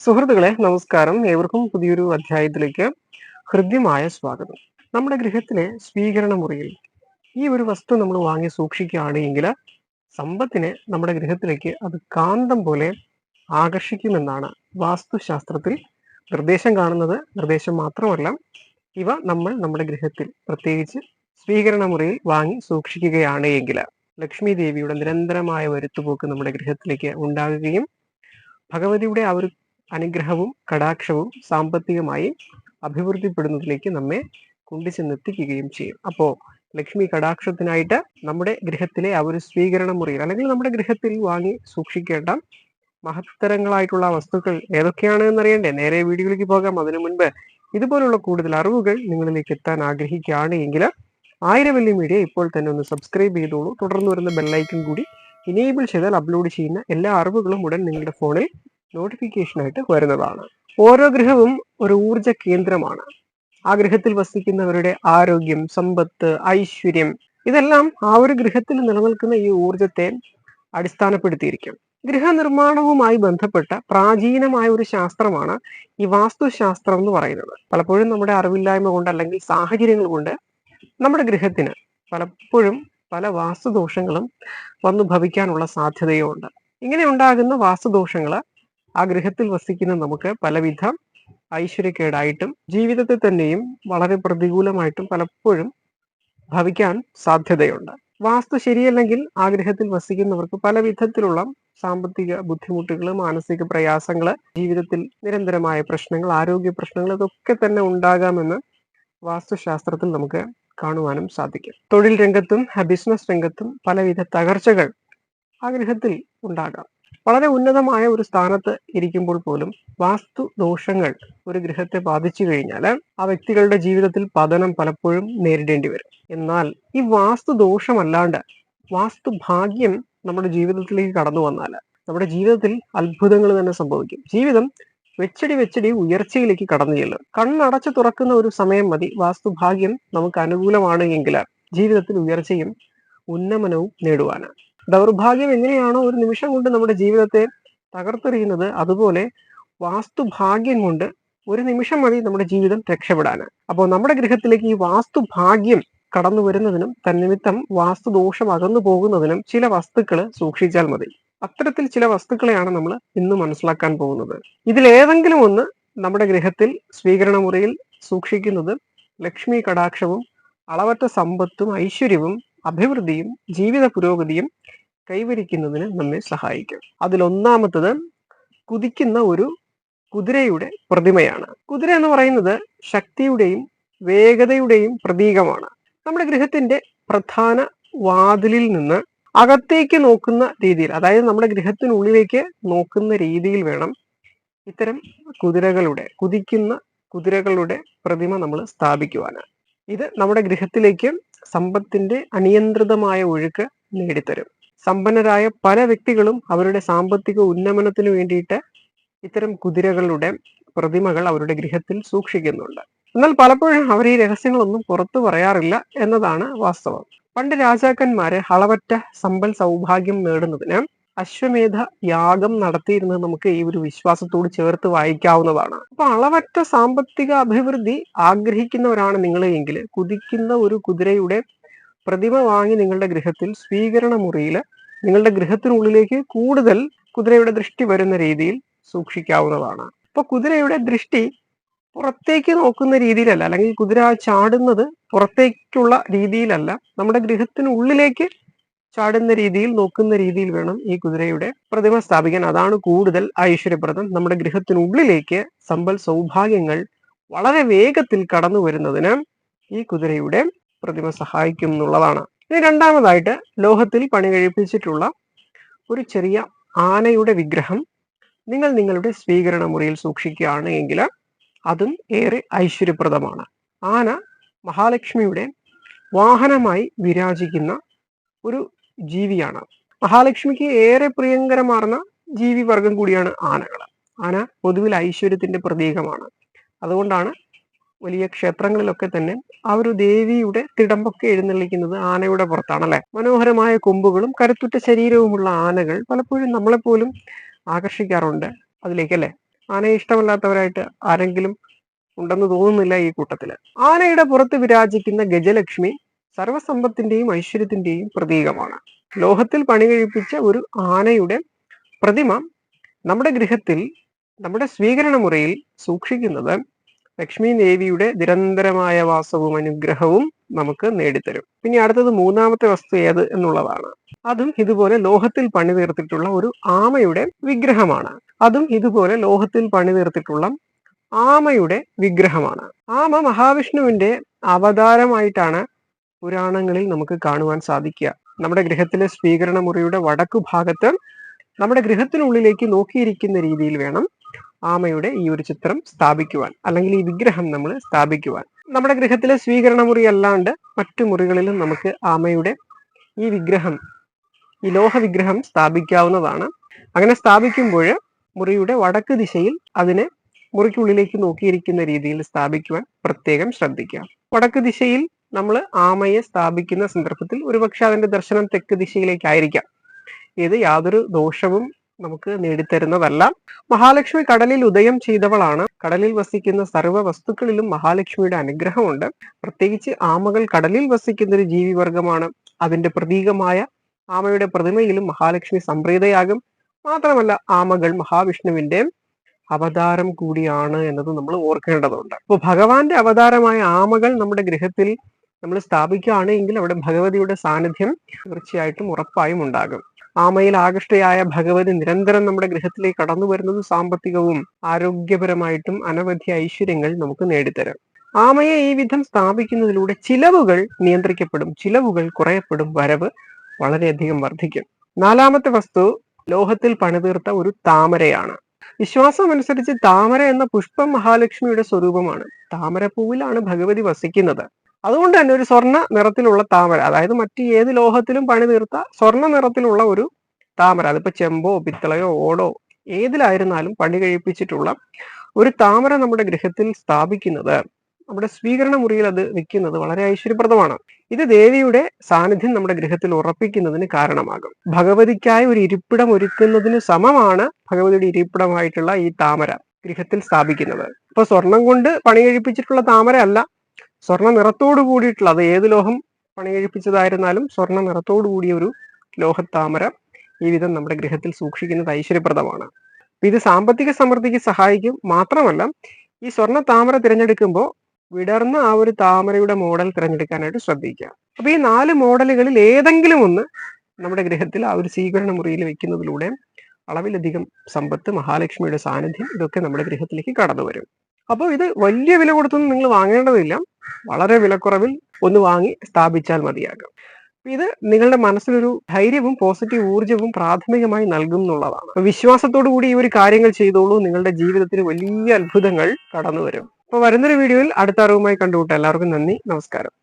സുഹൃത്തുക്കളെ നമസ്കാരം. ഏവർക്കും പുതിയൊരു അധ്യായത്തിലേക്ക് ഹൃദ്യമായ സ്വാഗതം. നമ്മുടെ ഗൃഹത്തിലെ സ്വീകരണ മുറിയിൽ ഈ ഒരു വസ്തു നമ്മൾ വാങ്ങി സൂക്ഷിക്കുകയാണ് എങ്കിൽ സമ്പത്തിനെ നമ്മുടെ ഗൃഹത്തിലേക്ക് അത് കാന്തം പോലെ ആകർഷിക്കുമെന്നാണ് വാസ്തുശാസ്ത്രത്തിൽ നിർദ്ദേശം കാണുന്നത്. നിർദ്ദേശം മാത്രമല്ല ഇവ നമ്മൾ നമ്മുടെ ഗൃഹത്തിൽ പ്രത്യേകിച്ച് സ്വീകരണ മുറിയിൽ വാങ്ങി സൂക്ഷിക്കുകയാണെങ്കിൽ ലക്ഷ്മി ദേവിയുടെ നിരന്തരമായ വരുത്തുപോക്ക് നമ്മുടെ ഗൃഹത്തിലേക്ക് ഉണ്ടാകുകയും ഭഗവതിയുടെ ആ ഒരു അനുഗ്രഹവും കടാക്ഷവും സാമ്പത്തികമായി അഭിവൃദ്ധിപ്പെടുന്നതിലേക്ക് നമ്മെ കൊണ്ടുചെന്നെത്തിക്കുകയും ചെയ്യും. അപ്പോൾ ലക്ഷ്മി കടാക്ഷത്തിനായിട്ട് നമ്മുടെ ഗൃഹത്തിലെ ആ ഒരു സ്വീകരണ മുറിയിൽ അല്ലെങ്കിൽ നമ്മുടെ ഗൃഹത്തിൽ വാങ്ങി സൂക്ഷിക്കേണ്ട മഹത്തരങ്ങളായിട്ടുള്ള വസ്തുക്കൾ ഏതൊക്കെയാണ് എന്നറിയണ്ടേ? നേരെ വീഡിയോയിലേക്ക് പോകാം. അതിനു മുൻപ് ഇതുപോലുള്ള കൂടുതൽ അറിവുകൾ നിങ്ങളിലേക്ക് എത്താൻ ആഗ്രഹിക്കുകയാണ് എങ്കിൽ ആയിരം വലിയ മീഡിയ ഇപ്പോൾ തന്നെ ഒന്ന് സബ്സ്ക്രൈബ് ചെയ്തോളൂ. തുടർന്ന് വരുന്ന ബെല്ലൈക്കൺ കൂടി ഇനേബിൾ ചെയ്താൽ അപ്ലോഡ് ചെയ്യുന്ന എല്ലാ അറിവുകളും ഉടൻ നിങ്ങളുടെ ഫോണിൽ നോട്ടിഫിക്കേഷൻ ആയിട്ട് വരുന്നതാണ്. ഓരോ ഗ്രഹവും ഒരു ഊർജ കേന്ദ്രമാണ്. ആ ഗ്രഹത്തിൽ വസിക്കുന്നവരുടെ ആരോഗ്യം സമ്പത്ത് ഐശ്വര്യം ഇതെല്ലാം ആ ഒരു ഗ്രഹത്തിൽ നിലനിൽക്കുന്ന ഈ ഊർജത്തെ അടിസ്ഥാനപ്പെടുത്തിയിരിക്കും. ഗൃഹനിർമ്മാണവുമായി ബന്ധപ്പെട്ട പ്രാചീനമായ ഒരു ശാസ്ത്രമാണ് ഈ വാസ്തുശാസ്ത്രം എന്ന് പറയുന്നത്. പലപ്പോഴും നമ്മുടെ അറിവില്ലായ്മ കൊണ്ട് അല്ലെങ്കിൽ സാഹചര്യങ്ങൾ കൊണ്ട് നമ്മുടെ ഗൃഹത്തിന് പലപ്പോഴും പല വാസ്തുദോഷങ്ങളും വന്നു ഭവിക്കാനുള്ള സാധ്യതയുമുണ്ട്. ഇങ്ങനെ ഉണ്ടാകുന്ന വാസ്തുദോഷങ്ങൾ ആ ഗൃഹത്തിൽ വസിക്കുന്ന നമുക്ക് പലവിധ ഐശ്വര്യക്കേടായിട്ടും ജീവിതത്തെ തന്നെയും വളരെ പ്രതികൂലമായിട്ടും പലപ്പോഴും ഭവിക്കാൻ സാധ്യതയുണ്ട്. വാസ്തു ശരിയല്ലെങ്കിൽ ആ ഗൃഹത്തിൽ വസിക്കുന്നവർക്ക് പല വിധത്തിലുള്ള സാമ്പത്തിക ബുദ്ധിമുട്ടുകൾ മാനസിക പ്രയാസങ്ങൾ ജീവിതത്തിൽ നിരന്തരമായ പ്രശ്നങ്ങൾ ആരോഗ്യ പ്രശ്നങ്ങൾ ഇതൊക്കെ തന്നെ ഉണ്ടാകാമെന്ന് വാസ്തുശാസ്ത്രത്തിൽ നമുക്ക് കാണുവാനും സാധിക്കും. തൊഴിൽ രംഗത്തും ബിസിനസ് രംഗത്തും പലവിധ തകർച്ചകൾ ആ ഗൃഹത്തിൽ ഉണ്ടാകാം. വളരെ ഉന്നതമായ ഒരു സ്ഥാനത്ത് ഇരിക്കുമ്പോൾ പോലും വാസ്തു ദോഷങ്ങൾ ഒരു ഗൃഹത്തെ ബാധിച്ചു കഴിഞ്ഞാൽ ആ വ്യക്തികളുടെ ജീവിതത്തിൽ പതനം പലപ്പോഴും നേരിടേണ്ടി വരും. എന്നാൽ ഈ വാസ്തു ദോഷമല്ലാണ്ട് വാസ്തു ഭാഗ്യം നമ്മുടെ ജീവിതത്തിലേക്ക് കടന്നു വന്നാൽ നമ്മുടെ ജീവിതത്തിൽ അത്ഭുതങ്ങൾ തന്നെ സംഭവിക്കും. ജീവിതം വെച്ചടി വെച്ചടി ഉയർച്ചയിലേക്ക് കടന്നു ചെല്ലും. കണ്ണടച്ചു തുറക്കുന്ന ഒരു സമയം മതി. വാസ്തു ഭാഗ്യം നമുക്ക് അനുകൂലമാണ് എങ്കിൽ ജീവിതത്തിൽ ഉയർച്ചയും ഉന്നമനവും നേടുവാനാണ്. ദൗർഭാഗ്യം എങ്ങനെയാണോ ഒരു നിമിഷം കൊണ്ട് നമ്മുടെ ജീവിതത്തെ തകർത്തെറിയുന്നത് അതുപോലെ വാസ്തുഭാഗ്യം കൊണ്ട് ഒരു നിമിഷം മതി നമ്മുടെ ജീവിതം രക്ഷപ്പെടാന് അപ്പോൾ നമ്മുടെ ഗൃഹത്തിലേക്ക് ഈ വാസ്തുഭാഗ്യം കടന്നു വരുന്നതിനും തന്നിമിത്തം വാസ്തുദോഷം അകന്നു പോകുന്നതിനും ചില വസ്തുക്കൾ സൂക്ഷിച്ചാൽ മതി. അത്തരത്തിൽ ചില വസ്തുക്കളെയാണ് നമ്മൾ ഇന്ന് മനസ്സിലാക്കാൻ പോകുന്നത്. ഇതിലേതെങ്കിലും ഒന്ന് നമ്മുടെ ഗൃഹത്തിൽ സ്വീകരണ മുറിയിൽ സൂക്ഷിക്കുന്നത് ലക്ഷ്മി കടാക്ഷവും അളവറ്റ സമ്പത്തും ഐശ്വര്യവും അഭിവൃദ്ധിയും ജീവിത പുരോഗതിയും കൈവരിക്കുന്നതിന് നമ്മെ സഹായിക്കും. അതിലൊന്നാമത്തത് കുതിക്കുന്ന ഒരു കുതിരയുടെ പ്രതിമയാണ്. കുതിര എന്ന് പറയുന്നത് ശക്തിയുടെയും വേഗതയുടെയും പ്രതീകമാണ്. നമ്മുടെ ഗൃഹത്തിന്റെ പ്രധാന വാതിലിൽ നിന്ന് അകത്തേക്ക് നോക്കുന്ന രീതിയിൽ അതായത് നമ്മുടെ ഗൃഹത്തിനുള്ളിലേക്ക് നോക്കുന്ന രീതിയിൽ വേണം ഇത്തരം കുതിരകളുടെ കുതിക്കുന്ന കുതിരകളുടെ പ്രതിമ നമ്മൾ സ്ഥാപിക്കുവാന് ഇത് നമ്മുടെ ഗൃഹത്തിലേക്ക് സമ്പത്തിന്റെ അനിയന്ത്രിതമായ ഒഴുക്ക് നേടിത്തരും. സമ്പന്നരായ പല വ്യക്തികളും അവരുടെ സാമ്പത്തിക ഉന്നമനത്തിന് വേണ്ടിയിട്ട് ഇത്തരം കുതിരകളുടെ പ്രതിമകൾ അവരുടെ ഗൃഹത്തിൽ സൂക്ഷിക്കുന്നുണ്ട്. എന്നാൽ പലപ്പോഴും അവർ ഈ രഹസ്യങ്ങളൊന്നും പുറത്തു പറയാറില്ല എന്നതാണ് വാസ്തവം. പണ്ട് രാജാക്കന്മാര് അളവറ്റ സമ്പൽ സൗഭാഗ്യം നേടുന്നതിന് അശ്വമേധ യാഗം നടത്തിയിരുന്നത് നമുക്ക് ഈ ഒരു വിശ്വാസത്തോട് ചേർത്ത് വായിക്കാവുന്നതാണ്. അപ്പൊ അളവറ്റ സാമ്പത്തിക അഭിവൃദ്ധി ആഗ്രഹിക്കുന്നവരാണ് നിങ്ങൾ എങ്കിൽ കുതിക്കുന്ന ഒരു കുതിരയുടെ പ്രതിമ വാങ്ങി നിങ്ങളുടെ ഗൃഹത്തിൽ സ്വീകരണ മുറിയിൽ നിങ്ങളുടെ ഗൃഹത്തിനുള്ളിലേക്ക് കൂടുതൽ കുതിരയുടെ ദൃഷ്ടി വരുന്ന രീതിയിൽ സൂക്ഷിക്കാവുന്നതാണ്. അപ്പൊ കുതിരയുടെ ദൃഷ്ടി പുറത്തേക്ക് നോക്കുന്ന രീതിയിലല്ല അല്ലെങ്കിൽ കുതിര ചാടുന്നത് പുറത്തേക്കുള്ള രീതിയിലല്ല നമ്മുടെ ഗൃഹത്തിനുള്ളിലേക്ക് ചാടുന്ന രീതിയിൽ നോക്കുന്ന രീതിയിൽ വേണം ഈ കുതിരയുടെ പ്രതിമ സ്ഥാപിക്കാൻ. അതാണ് കൂടുതൽ ഐശ്വര്യപ്രദം. നമ്മുടെ ഗൃഹത്തിനുള്ളിലേക്ക് സമ്പൽ സൗഭാഗ്യങ്ങൾ വളരെ വേഗത്തിൽ കടന്നു വരുന്നതിന് ഈ കുതിരയുടെ പ്രതിമ സഹായിക്കും എന്നുള്ളതാണ്. ഇനി രണ്ടാമതായിട്ട് ലോഹത്തിൽ പണി കഴിപ്പിച്ചിട്ടുള്ള ഒരു ചെറിയ ആനയുടെ വിഗ്രഹം നിങ്ങൾ നിങ്ങളുടെ സ്വീകരണ മുറിയിൽ സൂക്ഷിക്കുകയാണ് എങ്കിൽ അതും ഏറെ ഐശ്വര്യപ്രദമാണ്. ആന മഹാലക്ഷ്മിയുടെ വാഹനമായി വിരാജിക്കുന്ന ഒരു ജീവിയാണ്. മഹാലക്ഷ്മിക്ക് ഏറെ പ്രിയങ്കരമാർന്ന ജീവി വർഗം കൂടിയാണ് ആനകൾ. ആന പൊതുവിൽ ഐശ്വര്യത്തിന്റെ പ്രതീകമാണ്. അതുകൊണ്ടാണ് വലിയ ക്ഷേത്രങ്ങളിലൊക്കെ തന്നെ ആ ഒരു ദേവിയുടെ തിടമ്പൊക്കെ എഴുന്നള്ളിക്കുന്നത് ആനയുടെ പുറത്താണ് അല്ലെ മനോഹരമായ കൊമ്പുകളും കരുത്തുറ്റ ശരീരവുമുള്ള ആനകൾ പലപ്പോഴും നമ്മളെപ്പോലും ആകർഷിക്കാറുണ്ട് അതിലേക്കല്ലേ? ആനയെ ഇഷ്ടമല്ലാത്തവരായിട്ട് ആരെങ്കിലും ഉണ്ടെന്ന് തോന്നുന്നില്ല ഈ കൂട്ടത്തിൽ. ആനയുടെ പുറത്ത് വിരാജിക്കുന്ന ഗജലക്ഷ്മി സർവസമ്പത്തിന്റെയും ഐശ്വര്യത്തിന്റെയും പ്രതീകമാണ്. ലോഹത്തിൽ പണി കഴിപ്പിച്ച ഒരു ആനയുടെ പ്രതിമ നമ്മുടെ ഗൃഹത്തിൽ നമ്മുടെ സ്വീകരണ മുറിയിൽ സൂക്ഷിക്കുന്നത് ലക്ഷ്മി ദേവിയുടെ നിരന്തരമായ വാസവും അനുഗ്രഹവും നമുക്ക് നേടിത്തരും. പിന്നെ അടുത്തത് മൂന്നാമത്തെ വസ്തു ഏത് എന്നുള്ളതാണ്. അതും ഇതുപോലെ ലോഹത്തിൽ പണി തീർത്തിട്ടുള്ള ഒരു ആമയുടെ വിഗ്രഹമാണ്. അതും ഇതുപോലെ ലോഹത്തിൽ പണി തീർത്തിട്ടുള്ള ആമയുടെ വിഗ്രഹമാണ്. ആമ മഹാവിഷ്ണുവിന്റെ അവതാരമായിട്ടാണ് പുരാണങ്ങളിൽ നമുക്ക് കാണുവാൻ സാധിക്കുക. നമ്മുടെ ഗൃഹത്തിലെ സ്വീകരണ മുറിയുടെ വടക്കു ഭാഗത്ത് നമ്മുടെ ഗൃഹത്തിനുള്ളിലേക്ക് നോക്കിയിരിക്കുന്ന രീതിയിൽ വേണം ആമയുടെ ഈ ഒരു ചിത്രം സ്ഥാപിക്കുവാൻ അല്ലെങ്കിൽ ഈ വിഗ്രഹം നമ്മൾ സ്ഥാപിക്കുവാൻ. നമ്മുടെ ഗൃഹത്തിലെ സ്വീകരണ മുറി അല്ലാണ്ട് മറ്റു മുറികളിലും നമുക്ക് ആമയുടെ ഈ വിഗ്രഹം ഈ ലോഹ വിഗ്രഹം സ്ഥാപിക്കാവുന്നതാണ്. അങ്ങനെ സ്ഥാപിക്കുമ്പോൾ മുറിയുടെ വടക്ക് ദിശയിൽ അതിനെ മുറിക്കുള്ളിലേക്ക് നോക്കിയിരിക്കുന്ന രീതിയിൽ സ്ഥാപിക്കുവാൻ പ്രത്യേകം ശ്രദ്ധിക്കുക. വടക്ക് ദിശയിൽ നമ്മൾ ആമയെ സ്ഥാപിക്കുന്ന സന്ദർഭത്തിൽ ഒരുപക്ഷെ അതിന്റെ ദർശനം തെക്ക് ദിശയിലേക്കായിരിക്കാം. ഇത് യാതൊരു ദോഷവും നമുക്ക് നേടിത്തരുന്നതല്ല. മഹാലക്ഷ്മി കടലിൽ ഉദയം ചെയ്തവളാണ്. കടലിൽ വസിക്കുന്ന സർവ വസ്തുക്കളിലും മഹാലക്ഷ്മിയുടെ അനുഗ്രഹമുണ്ട്. പ്രത്യേകിച്ച് ആമകൾ കടലിൽ വസിക്കുന്ന ഒരു ജീവിവർഗമാണ് അതിന്റെ പ്രതീകമായ ആമയുടെ പ്രതിമയിലും മഹാലക്ഷ്മി സംപ്രീതയാകും. മാത്രമല്ല ആമകൾ മഹാവിഷ്ണുവിന്റെ അവതാരം കൂടിയാണ് എന്നത് നമ്മൾ ഓർക്കേണ്ടതുണ്ട്. അപ്പോൾ ഭഗവാന്റെ അവതാരമായ ആമകൾ നമ്മുടെ ഗൃഹത്തിൽ നമ്മൾ സ്ഥാപിക്കുകയാണെങ്കിൽ അവിടെ ഭഗവതിയുടെ സാന്നിധ്യം തീർച്ചയായിട്ടും ഉറപ്പായും ഉണ്ടാകും. ആമയിൽ ആകൃഷ്ടയായ ഭഗവതി നിരന്തരം നമ്മുടെ ഗൃഹത്തിലേക്ക് കടന്നു വരുന്നത് സാമ്പത്തികവും ആരോഗ്യപരമായിട്ടും അനവധി ഐശ്വര്യങ്ങൾ നമുക്ക് നേടിത്തരാം. ആമയെ ഈ വിധം സ്ഥാപിക്കുന്നതിലൂടെ ചിലവുകൾ നിയന്ത്രിക്കപ്പെടും ചിലവുകൾ കുറയപ്പെടും വരവ് വളരെയധികം വർദ്ധിക്കും. നാലാമത്തെ വസ്തു ലോഹത്തിൽ പണിതീർത്ത ഒരു താമരയാണ്. വിശ്വാസം അനുസരിച്ച് താമര എന്ന പുഷ്പം മഹാലക്ഷ്മിയുടെ സ്വരൂപമാണ്. താമരപ്പൂവിലാണ് ഭഗവതി വസിക്കുന്നത്. അതുകൊണ്ട് തന്നെ ഒരു സ്വർണ നിറത്തിലുള്ള താമര അതായത് മറ്റ് ഏത് ലോഹത്തിലും പണി തീർത്ത സ്വർണ നിറത്തിലുള്ള ഒരു താമര അതിപ്പോ ചെമ്പോ പിത്തളയോ ഓടോ ഏതിലായിരുന്നാലും പണി കഴിപ്പിച്ചിട്ടുള്ള ഒരു താമര നമ്മുടെ ഗൃഹത്തിൽ സ്ഥാപിക്കുന്നത് നമ്മുടെ സ്വീകരണ മുറിയിൽ അത് നിൽക്കുന്നത് വളരെ ഐശ്വര്യപ്രദമാണ്. ഇത് ദേവിയുടെ സാന്നിധ്യം നമ്മുടെ ഗൃഹത്തിൽ ഉറപ്പിക്കുന്നതിന് കാരണമാകും. ഭഗവതിക്കായി ഒരു ഇരിപ്പിടം ഒരുക്കുന്നതിന് സമമാണ് ഭഗവതിയുടെ ഇരിപ്പിടമായിട്ടുള്ള ഈ താമര ഗൃഹത്തിൽ സ്ഥാപിക്കുന്നത്. ഇപ്പൊ സ്വർണം കൊണ്ട് പണി കഴിപ്പിച്ചിട്ടുള്ള താമര അല്ല സ്വർണ നിറത്തോടു കൂടിയിട്ടുള്ള അത് ഏത് ലോഹം പണി കഴിപ്പിച്ചതായിരുന്നാലും സ്വർണ നിറത്തോടു കൂടിയ ഒരു ലോഹത്താമര ഈ വിധം നമ്മുടെ ഗൃഹത്തിൽ സൂക്ഷിക്കുന്നത് ഐശ്വര്യപ്രദമാണ്. ഇത് സാമ്പത്തിക സമൃദ്ധിക്ക് സഹായിക്കും. മാത്രമല്ല ഈ സ്വർണ താമര തിരഞ്ഞെടുക്കുമ്പോൾ വിടർന്ന ആ ഒരു താമരയുടെ മോഡൽ തിരഞ്ഞെടുക്കാനായിട്ട് ശ്രദ്ധിക്കുക. അപ്പൊ ഈ നാല് മോഡലുകളിൽ ഏതെങ്കിലും ഒന്ന് നമ്മുടെ ഗൃഹത്തിൽ ആ ഒരു സ്വീകരണ മുറിയിൽ വെക്കുന്നതിലൂടെ അളവിലധികം സമ്പത്ത് മഹാലക്ഷ്മിയുടെ സാന്നിധ്യം ഇതൊക്കെ നമ്മുടെ ഗൃഹത്തിലേക്ക് കടന്നു വരും അപ്പോൾ ഇത് വലിയ വില കൊടുത്തൊന്നും നിങ്ങൾ വാങ്ങേണ്ടതില്ല. വളരെ വിലക്കുറവിൽ ഒന്ന് വാങ്ങി സ്ഥാപിച്ചാൽ മതിയാകും. ഇത് നിങ്ങളുടെ മനസ്സിലൊരു ധൈര്യവും പോസിറ്റീവ് ഊർജവും പ്രാഥമികമായി നൽകും എന്നുള്ളതാണ്. വിശ്വാസത്തോടു കൂടി ഈ ഒരു കാര്യങ്ങൾ ചെയ്തോളൂ. നിങ്ങളുടെ ജീവിതത്തിൽ വലിയ അത്ഭുതങ്ങൾ കടന്നു വരും അപ്പൊ വരുന്നൊരു വീഡിയോയിൽ അടുത്ത അറിവുമായി കണ്ടുകൂട്ടാം എല്ലാവർക്കും നന്ദി. നമസ്കാരം.